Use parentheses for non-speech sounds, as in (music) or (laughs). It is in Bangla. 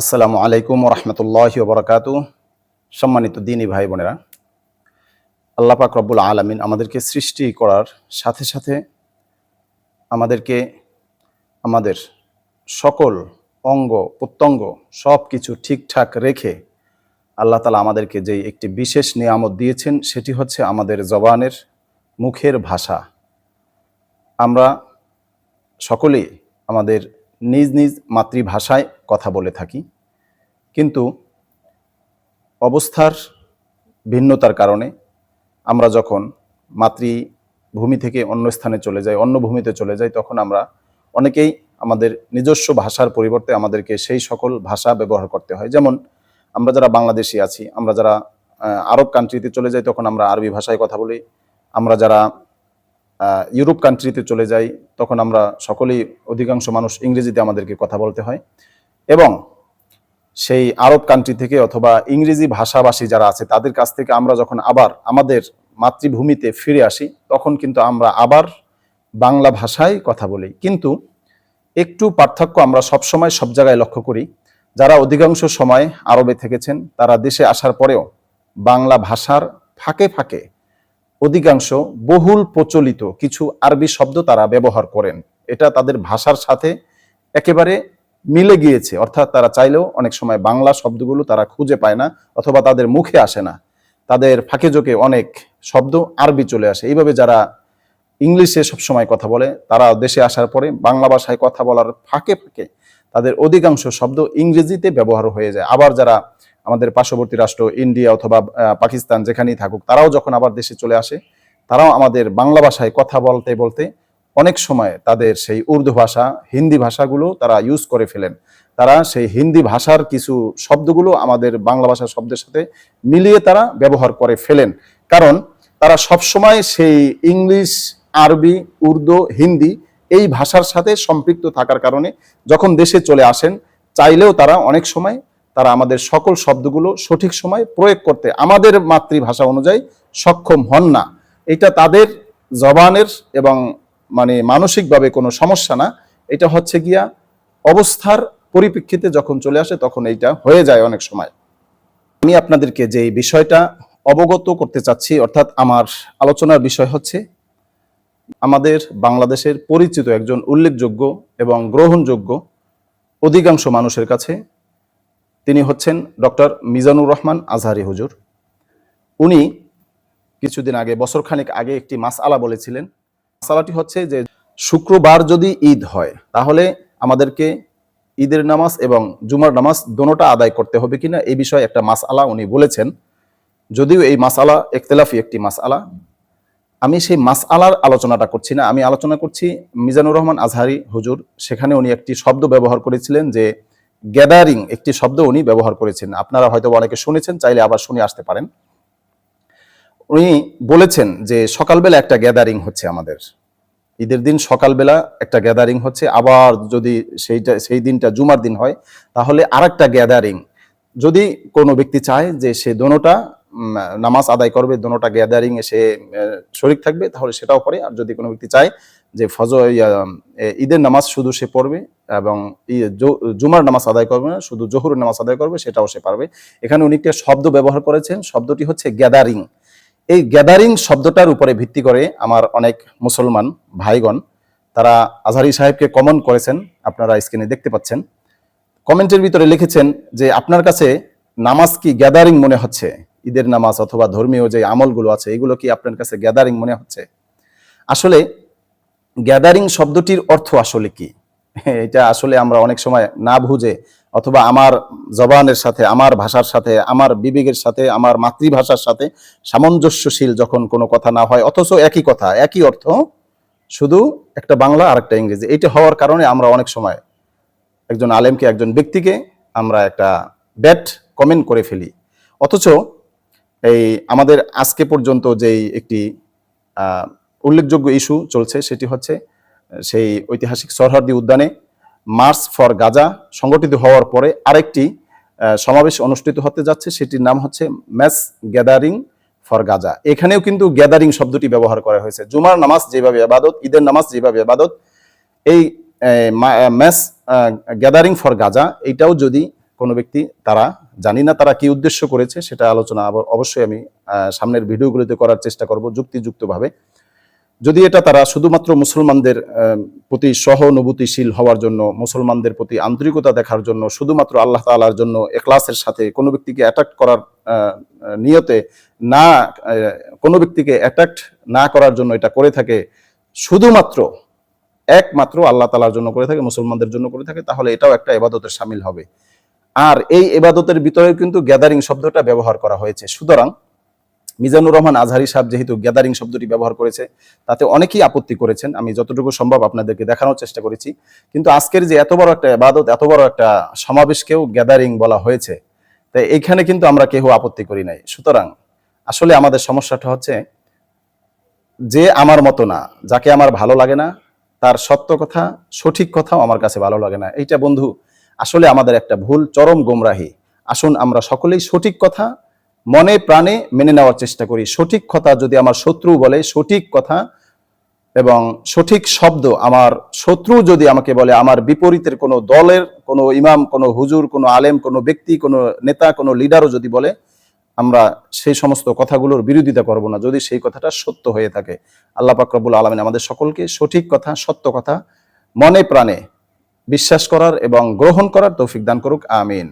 আসসালামু আলাইকুম রহমতুল্লাহ বরকাত। সম্মানিত দিনী ভাই বোনেরা, আল্লাহ পাক রব্বুল আলমিন আমাদেরকে সৃষ্টি করার সাথে সাথে আমাদেরকে আমাদের সকল অঙ্গ, প্রত্যঙ্গ সব কিছু ঠিকঠাক রেখে আল্লাহ তালা আমাদেরকে যেই একটি বিশেষ নিয়ামত দিয়েছেন, সেটি হচ্ছে আমাদের জবানের মুখের ভাষা। আমরা সকলেই আমাদের নিজ নিজ মাতৃভাষায় কথা বলে থাকি। কিন্তু অবস্থার ভিন্নতার কারণে আমরা যখন মাতৃভূমি থেকে অন্য স্থানে চলে যাই, অন্য ভূমিতে চলে যাই, তখন আমরা অনেকেই আমাদের নিজস্ব ভাষার পরিবর্তে আমাদেরকে সেই সকল ভাষা ব্যবহার করতে হয়। যেমন আমরা যারা বাংলাদেশি আছি, আমরা যারা আরব কান্ট্রিতে চলে যাই, তখন আমরা আরবি ভাষায় কথা বলি। আমরা যারা ইউরোপ কান্ট্রিতে চলে যাই, তখন আমরা সকলেই অধিকাংশ মানুষ ইংরেজিতে আমাদেরকে কথা বলতে হয়। এবং সেই আরব কান্ট্রি থেকে অথবা ইংরেজি ভাষাভাষী যারা আছে, তাদের কাছ থেকে আমরা যখন আবার আমাদের মাতৃভূমিতে ফিরে আসি, তখন কিন্তু আমরা আবার বাংলা ভাষায় কথা বলি। কিন্তু একটু পার্থক্য আমরা সবসময় সব জায়গায় লক্ষ্য করি। যারা অধিকাংশ সময় আরবে থেকেছেন, তারা দেশে আসার পরেও বাংলা ভাষার ফাঁকে ফাঁকে অধিকাংশ বহুল প্রচলিত কিছু আরবি শব্দ তারা ব্যবহার করেন। এটা তাদের ভাষার সাথে একেবারে মিলে গিয়েছে। অর্থাৎ তারা চাইলেও অনেক সময় বাংলা শব্দগুলো তারা খুঁজে পায় না অথবা তাদের মুখে আসে না। তাদের ফাঁকে জোকে অনেক শব্দ আরবি চলে আসে। এইভাবে যারা ইংলিশে সবসময় কথা বলে, তারা দেশে আসার পরে বাংলা ভাষায় কথা বলার ফাঁকে ফাঁকে তাদের অধিকাংশ শব্দ ইংরেজিতে ব্যবহার হয়ে যায়। আবার যারা আমাদের পার্শ্ববর্তী রাষ্ট্র ইন্ডিয়া অথবা পাকিস্তান যেখানেই থাকুক, তারাও যখন আবার দেশে চলে আসে, তারাও আমাদের বাংলা ভাষায় কথা বলতে বলতে অনেক সময় তাদের সেই উর্দু ভাষা, হিন্দি ভাষাগুলো তারা ইউজ করে ফেলেন। তারা সেই হিন্দি ভাষার কিছু শব্দগুলো আমাদের বাংলা ভাষার শব্দের সাথে মিলিয়ে তারা ব্যবহার করে ফেলেন। কারণ তারা সবসময় সেই ইংলিশ, আরবি, উর্দু, হিন্দি এই ভাষার সাথে সম্পৃক্ত থাকার কারণে যখন দেশে চলে আসেন, চাইলেও তারা অনেক সময় তারা আমাদের সকল শব্দগুলো সঠিক সময় প্রয়োগ করতে আমাদের মাতৃভাষা অনুযায়ী সক্ষম হন না। এটা তাদের জবানের এবং মানে মানসিকভাবে কোনো সমস্যা না, এটা হচ্ছে গিয়া অবস্থার পরিপ্রেক্ষিতে যখন চলে আসে তখন এইটা হয়ে যায় অনেক সময়। আমি আপনাদেরকে যে বিষয়টা অবগত করতে চাচ্ছি, অর্থাৎ আমার আলোচনার বিষয় হচ্ছে, আমাদের বাংলাদেশের পরিচিত একজন উল্লেখযোগ্য এবং গ্রহণযোগ্য অধিকাংশ মানুষের কাছে তিনি হচ্ছেন ডক্টর মিজানুর রহমান আজহারি হুজুর। উনি কিছুদিন আগে, বছরখানেক আগে একটি মাস আলা বলেছিলেন মাসালাটি হচ্ছে যে শুক্রবার যদি ঈদ হয়, তাহলে আমাদেরকে ঈদের নামাজ এবং জুমার নামাজ দোনোটা আদায় করতে হবে কিনা এই বিষয়ে একটা মাসআলা উনি বলেছেন। যদিও এই মাসআলা একতলাফি একটি মাসআলা, আমি সেই মাসআলার আলোচনাটা করছি না। আমি আলোচনা করছি মিজানুর রহমান আজহারি হুজুর, সেখানে উনি একটি শব্দ ব্যবহার করেছিলেন যে গ্যাদারিং একটি শব্দ উনি ব্যবহার করেছেন। আপনারা হয়তো অনেকে শুনেছেন, চাইলে আবার শুনে আসতে পারেন। উনি বলেছেন যে সকালবেলা একটা গ্যাদারিং হচ্ছে আমাদের। ঈদের দিন সকালবেলা একটা গ্যাদারিং হচ্ছে। আবার যদি সেইটা, সেই দিনটা জুমার দিন হয়, তাহলে আর একটা গ্যাদারিং যদি কোনো ব্যক্তি চায় যে সে দোনোটা নামাজ আদায় করবে, দোনোটা গ্যাদারিং এ সে শরিক থাকবে, তাহলে সেটাও করে। আর যদি কোনো ব্যক্তি চায় যে ফজ ঈদের নামাজ শুধু সে পড়বে এবং জুমার নামাজ আদায় করবে না, শুধু জহুরের নামাজ আদায় করবে, সেটাও সে পারবে। এখানে উনি একটা শব্দ ব্যবহার করেছেন। শব্দটি হচ্ছে গ্যাদারিং এই গ্যাদারিং শব্দটার উপরে ভিত্তি করে আমার অনেক মুসলমান ভাইগণ, তারা আজহারি সাহেবকে কমেন্ট করেছেন, আপনারা স্ক্রিনে দেখতে পাচ্ছেন। কমেন্টের ভিতরে লিখেছেন যে, আপনার কাছে নামাজ কি গ্যাদারিং মনে হচ্ছে? ঈদের নামাজ অথবা ধর্মীয় যে আমলগুলো আছে, এগুলো কি আপনার কাছে গ্যাদারিং মনে হচ্ছে? আসলে গ্যাদারিং শব্দটির অর্থ আসলে কি? (laughs) এটা আসলে আমরা অনেক সময় না বুঝে অথবা আমার জবানের সাথে, আমার ভাষার সাথে, আমার বিবেকের সাথে, আমার মাতৃভাষার সাথে সামঞ্জস্যশীল যখন কোনো কথা না হয়, অথচ একই কথা, একই অর্থ, শুধু একটা বাংলা আর একটা ইংরেজি। এইটা হওয়ার কারণে আমরা অনেক সময় একজন আলেমকে, একজন ব্যক্তিকে আমরা একটা ব্যাট কমেন্ট করে ফেলি। অথচ এই আমাদের আজকে পর্যন্ত যেই একটি উল্লেখযোগ্য ইস্যু চলছে, সেটি হচ্ছে সেই ঐতিহাসিক সরহদি উদ্যানে মার্চ ফর গাজা সংগঠিত হওয়ার পরে আরেকটি সমাবেশ অনুষ্ঠিত হতে যাচ্ছে। সেটির নাম হচ্ছে ম্যাস গ্যাদারিং ফর গাজা এখানেও কিন্তু গ্যাদারিং শব্দটি ব্যবহার করা হয়েছে। জুমার নামাজ যেভাবে আবাদত, ঈদের নামাজ যেভাবে আবাদত, এই ম্যাস গ্যাদারিং ফর গাজা এইটাও যদি কোনো ব্যক্তি, তারা জানি না তারা কি উদ্দেশ্য করেছে, সেটা আলোচনা অবশ্যই আমি সামনের ভিডিওগুলিতে করার চেষ্টা করব যুক্তিযুক্তভাবে। যদি এটা তারা শুধুমাত্র মুসলমানদের প্রতি সহানুভূতিশীল হওয়ার জন্য, মুসলমানদের প্রতি আন্তরিকতা দেখার জন্য, শুধুমাত্র আল্লাহ তাআলার জন্য এক্লাসের সাথে কোনো ব্যক্তিকে অ্যাটাক করার নিয়তে না কোনো ব্যক্তিকে অ্যাটাক না করার জন্য এটা করে থাকে, শুধুমাত্র একমাত্র আল্লাহ তালার জন্য করে থাকে, মুসলমানদের জন্য করে থাকে, তাহলে এটাও একটা এবাদতের সামিল হবে। আর এই এবাদতের ভিতরে কিন্তু গ্যাদারিং শব্দটা ব্যবহার করা হয়েছে। সুতরাং মিজানুর রহমান আজহারি সাহেব যেহেতু গ্যাদারিং শব্দটি ব্যবহার করেছে, তাতে অনেকেই আপত্তি করেছেন। আমি যতটুকু সম্ভব আপনাদেরকে দেখানোর চেষ্টা করেছি। কিন্তু আজকের যে এত বড় একটা এবাদত এত বড় একটা সমাবেশকেও গ্যাদারিং বলা হয়েছে, তাই এইখানে কিন্তু আমরা কেউ আপত্তি করি নাই। সুতরাং আসলে আমাদের সমস্যাটা হচ্ছে, যে আমার মতো না, যাকে আমার ভালো লাগে না, তার সত্য কথা, সঠিক কথাও আমার কাছে ভালো লাগে না। এইটা বন্ধু, আসলে আমাদের একটা ভুল, চরম গোমরাহি। আসুন আমরা সকলেই সঠিক কথা মনে প্রাণে মেনে নেওয়ার চেষ্টা করি। সঠিক কথা যদি আমার শত্রু বলে, সঠিক কথা এবং সঠিক শব্দ আমার শত্রু যদি আমাকে বলে, আমার বিপরীতের কোনো দলের, কোনো ইমাম, কোনো হুজুর, কোনো আলেম, কোনো ব্যক্তি, কোনো নেতা, কোনো লিডারও যদি বলে, আমরা সেই সমস্ত কথাগুলোর বিরোধিতা করব না যদি সেই কথাটা সত্য হয়ে থাকে। আল্লাহ পাক রব্বুল আলমিন আমাদের সকলকে সঠিক কথা, সত্য কথা মনে প্রাণে বিশ্বাস করার এবং গ্রহণ করার তৌফিক দান করুক, আমিন।